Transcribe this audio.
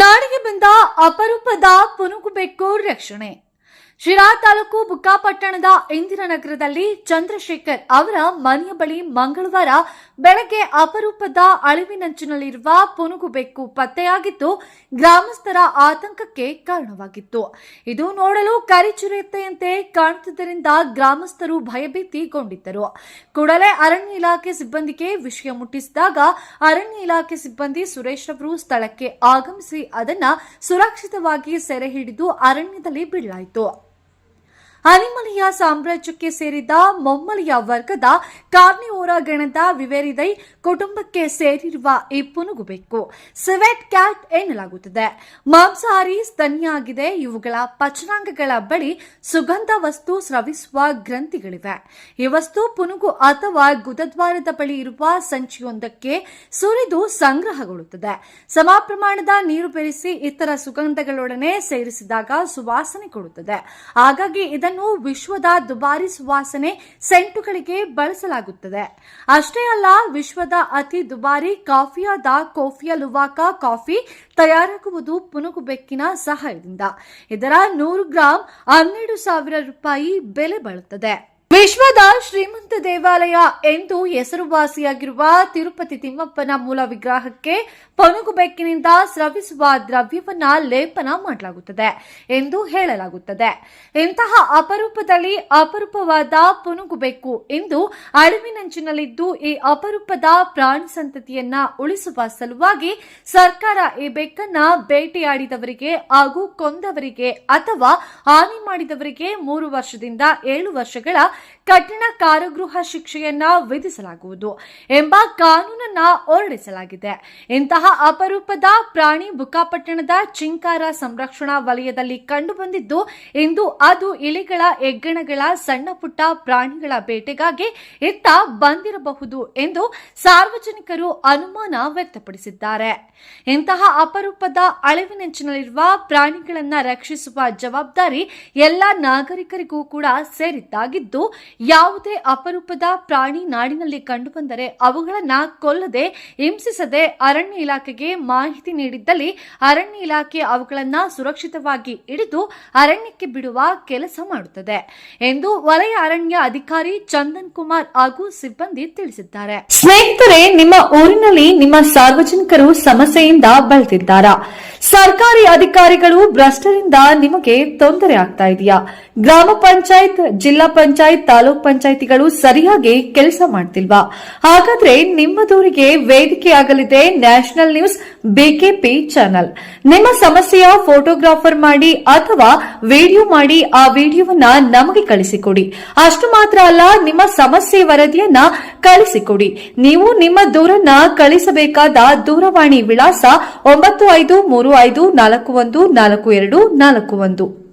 ನಾಡಿಗೆ ಬಂದ ಅಪರೂಪದ ಪುನುಗು ಬೆಕ್ಕು ರಕ್ಷಣೆ. ಶಿರಾ ತಾಲೂಕು ಬುಕ್ಕಾಪಟ್ಟಣದ ಇಂದಿರಾನಗರದಲ್ಲಿ ಚಂದ್ರಶೇಖರ್ ಅವರ ಮನೆಯ ಬಳಿ ಮಂಗಳವಾರ ಬೆಳಗ್ಗೆ ಅಪರೂಪದ ಅಳಿವಿನಂಚಿನಲ್ಲಿರುವ ಪುನುಗುಬೆಕ್ಕು ಪತ್ತೆಯಾಗಿದ್ದು, ಗ್ರಾಮಸ್ಥರ ಆತಂಕಕ್ಕೆ ಕಾರಣವಾಗಿತ್ತು. ಇದು ನೋಡಲು ಕರಿಚಿರತೆಯಂತೆ ಕಾಣುತ್ತಿದ್ದರಿಂದ ಗ್ರಾಮಸ್ಥರು ಭಯಭೀತಿಗೊಂಡಿದ್ದರು. ಕೂಡಲೇ ಅರಣ್ಯ ಇಲಾಖೆ ಸಿಬ್ಬಂದಿಗೆ ವಿಷಯ ಮುಟ್ಟಿಸಿದಾಗ, ಅರಣ್ಯ ಇಲಾಖೆ ಸಿಬ್ಬಂದಿ ಸುರೇಶ್ ಅವರು ಸ್ಥಳಕ್ಕೆ ಆಗಮಿಸಿ ಅದನ್ನ ಸುರಕ್ಷಿತವಾಗಿ ಸೆರೆ ಹಿಡಿದು ಅರಣ್ಯದಲ್ಲಿ ಬಿಡಲಾಯಿತು ಅನಿಮಲಿಯ ಸಾಮ್ರಾಜ್ಯಕ್ಕೆ ಸೇರಿದ ಮೊಮ್ಮಲಿಯ ವರ್ಗದ ಕಾರ್ನಿಯೋರ ಗಣದ ವಿವೇರಿದೈ ಕುಟುಂಬಕ್ಕೆ ಸೇರಿರುವ ಈ ಪುನುಗು ಬೆಕ್ಕು ಸಿವೆಟ್ ಕ್ಯಾಟ್ ಎನ್ನಲಾಗುತ್ತದೆ. ಮಾಂಸಾಹಾರಿ ಸ್ತನ್ಯಾಗಿದೆ. ಇವುಗಳ ಪಚನಾಂಗಗಳ ಬಳಿ ಸುಗಂಧ ವಸ್ತು ಸ್ರವಿಸುವ ಗ್ರಂಥಿಗಳಿವೆ. ಈ ವಸ್ತು ಪುನುಗು ಅಥವಾ ಗುದದ್ವಾರದ ಬಳಿ ಇರುವ ಸಂಚಿಯೊಂದಕ್ಕೆ ಸುರಿದು ಸಂಗ್ರಹಗೊಳ್ಳುತ್ತದೆ. ಸಮ ಪ್ರಮಾಣದ ನೀರು ಬೆರೆಸಿ ಇತರ ಸುಗಂಧಗಳೊಡನೆ ಸೇರಿಸಿದಾಗ ಸುವಾಸನೆ ಕೊಡುತ್ತದೆ. ಹಾಗಾಗಿ ಇದನ್ನು ವಿಶ್ವದ ದುಬಾರಿ ಸುವಾಸನೆ ಸೆಂಟುಗಳಿಗೆ ಬಳಸಲಾಗುತ್ತದೆ. ಅಷ್ಟೇ ಅಲ್ಲ, ವಿಶ್ವದ ಅತಿ ದುಬಾರಿ ಕಾಫಿಯಾದ ಕೋಫಿಯ ಲುವಾಕಾ ಕಾಫಿ ತಯಾರಾಗುವುದು ಪುನುಗು ಬೆಕ್ಕಿನ ಸಹಾಯದಿಂದ. ಇದರ ನೂರು ಗ್ರಾಂ ಹನ್ನೆರಡು ಸಾವಿರ ರೂಪಾಯಿ ಬೆಲೆ ಬಾಳುತ್ತದೆ. ವಿಶ್ವದ ಶ್ರೀಮಂತ ದೇವಾಲಯ ಎಂದು ಹೆಸರುವಾಸಿಯಾಗಿರುವ ತಿರುಪತಿ ತಿಮ್ಮಪ್ಪನ ಮೂಲ ವಿಗ್ರಹಕ್ಕೆ ಪನುಗು ಬೆಕ್ಕಿನಿಂದ ಸ್ರವಿಸುವ ದ್ರವ್ಯವನ್ನ ಲೇಪನ ಮಾಡಲಾಗುತ್ತದೆ ಎಂದು ಹೇಳಲಾಗುತ್ತದೆ. ಇಂತಹ ಅಪರೂಪದಲ್ಲಿ ಅಪರೂಪವಾದ ಪುನುಗು ಬೆಕ್ಕು ಎಂದು ಅಳಿವಿನಂಚಿನಲ್ಲಿದ್ದು, ಈ ಅಪರೂಪದ ಪ್ರಾಣಿ ಸಂತತಿಯನ್ನ ಉಳಿಸುವ ಸಲುವಾಗಿ ಸರ್ಕಾರ ಈ ಬೆಕ್ಕನ್ನ ಬೇಟೆಯಾಡಿದವರಿಗೆ ಹಾಗೂ ಕೊಂದವರಿಗೆ ಅಥವಾ ಹಾನಿ ಮಾಡಿದವರಿಗೆ ಮೂರು ವರ್ಷದಿಂದ ಏಳು ವರ್ಷಗಳ ಕಠಿಣ ಕಾರಾಗೃಹ ಶಿಕ್ಷೆಯನ್ನ ವಿಧಿಸಲಾಗುವುದು ಎಂಬ ಕಾನೂನನ್ನ ಹೊರಡಿಸಲಾಗಿದೆ. ಇಂತಹ ಅಪರೂಪದ ಪ್ರಾಣಿ ಬುಕ್ಕಾಪಟ್ಟಣದ ಚಿಂಕಾರ ಸಂರಕ್ಷಣಾ ವಲಯದಲ್ಲಿ ಕಂಡುಬಂದಿದ್ದು, ಇಂದು ಅದು ಇಲಿಗಳ, ಹೆಗ್ಗಣಗಳ, ಸಣ್ಣ ಪುಟ್ಟ ಪ್ರಾಣಿಗಳ ಬೇಟೆಗಾಗಿ ಇತ್ತ ಬಂದಿರಬಹುದು ಎಂದು ಸಾರ್ವಜನಿಕರು ಅನುಮಾನ ವ್ಯಕ್ತಪಡಿಸಿದ್ದಾರೆ. ಇಂತಹ ಅಪರೂಪದ ಅಳಿವಿನಂಚಿನಲ್ಲಿರುವ ಪ್ರಾಣಿಗಳನ್ನ ರಕ್ಷಿಸುವ ಜವಾಬ್ದಾರಿ ಎಲ್ಲ ನಾಗರಿಕರಿಗೂ ಕೂಡ ಸೇರಿದ್ದಾಗಿದ್ದು ಯಾವುದೇ ಅಪರೂಪದ ಪ್ರಾಣಿ ನಾಡಿನಲ್ಲಿ ಕಂಡುಬಂದರೆ ಅವುಗಳನ್ನ ಕೊಲ್ಲದೆ, ಹಿಂಸಿಸದೆ ಅರಣ್ಯ ಇಲಾಖೆಗೆ ಮಾಹಿತಿ ನೀಡಿದ್ದಲ್ಲಿ ಅರಣ್ಯ ಇಲಾಖೆ ಅವುಗಳನ್ನ ಸುರಕ್ಷಿತವಾಗಿ ಹಿಡಿದು ಅರಣ್ಯಕ್ಕೆ ಬಿಡುವ ಕೆಲಸ ಮಾಡುತ್ತದೆ ಎಂದು ವಲಯ ಅರಣ್ಯ ಅಧಿಕಾರಿ ಚಂದನ್ ಕುಮಾರ್ ಹಾಗೂ ಸಿಬ್ಬಂದಿ ತಿಳಿಸಿದ್ದಾರೆ. ಸ್ನೇಹಿತರೆ, ನಿಮ್ಮ ಊರಿನಲ್ಲಿ ನಿಮ್ಮ ಸಾರ್ವಜನಿಕರು ಸಮಸ್ಯೆಯಿಂದ ಬಳಲ್ತಿದ್ದಾರಾ ಸರ್ಕಾರಿ ಅಧಿಕಾರಿಗಳು ಭ್ರಷ್ಟರಿಂದ ನಿಮಗೆ ತೊಂದರೆ ಆಗ್ತಾ ಇದೆಯಾ? ಗ್ರಾಮ ಪಂಚಾಯತ್, ಜಿಲ್ಲಾ ಪಂಚಾಯತ್ ತಾಲೂಕ್ ಪಂಚಾಯತಿಗಳು ಸರಿಯಾಗಿ ಕೆಲಸ ಮಾಡ್ತಿಲ್ವಾ? ಹಾಗಾದ್ರೆ ನಿಮ್ಮ ದೂರಿಗೆ ವೇದಿಕೆಯಾಗಲಿದೆ ನ್ಯಾಷನಲ್ ನ್ಯೂಸ್ ಬಿಕೆಪಿ ಚಾನಲ್. ನಿಮ್ಮ ಸಮಸ್ಯೆಯ ಫೋಟೋಗ್ರಾಫರ್ ಮಾಡಿ ಅಥವಾ ವಿಡಿಯೋ ಮಾಡಿ ಆ ವಿಡಿಯೋವನ್ನ ನಮಗೆ ಕಳಿಸಿಕೊಡಿ. ಅಷ್ಟು ಮಾತ್ರ ಅಲ್ಲ, ನಿಮ್ಮ ಸಮಸ್ಯೆ ವರದಿಯನ್ನ ಕಳಿಸಿಕೊಡಿ. ನೀವು ನಿಮ್ಮ ದೂರನ್ನ ಕಳಿಸಬೇಕಾದ ದೂರವಾಣಿ ವಿಳಾಸ ಒಂಬತ್ತು ಐದು ಮೂರು ಐದು ನಾಲ್ಕು ಒಂದು ನಾಲ್ಕು ಎರಡು ನಾಲ್ಕು ಒಂದು.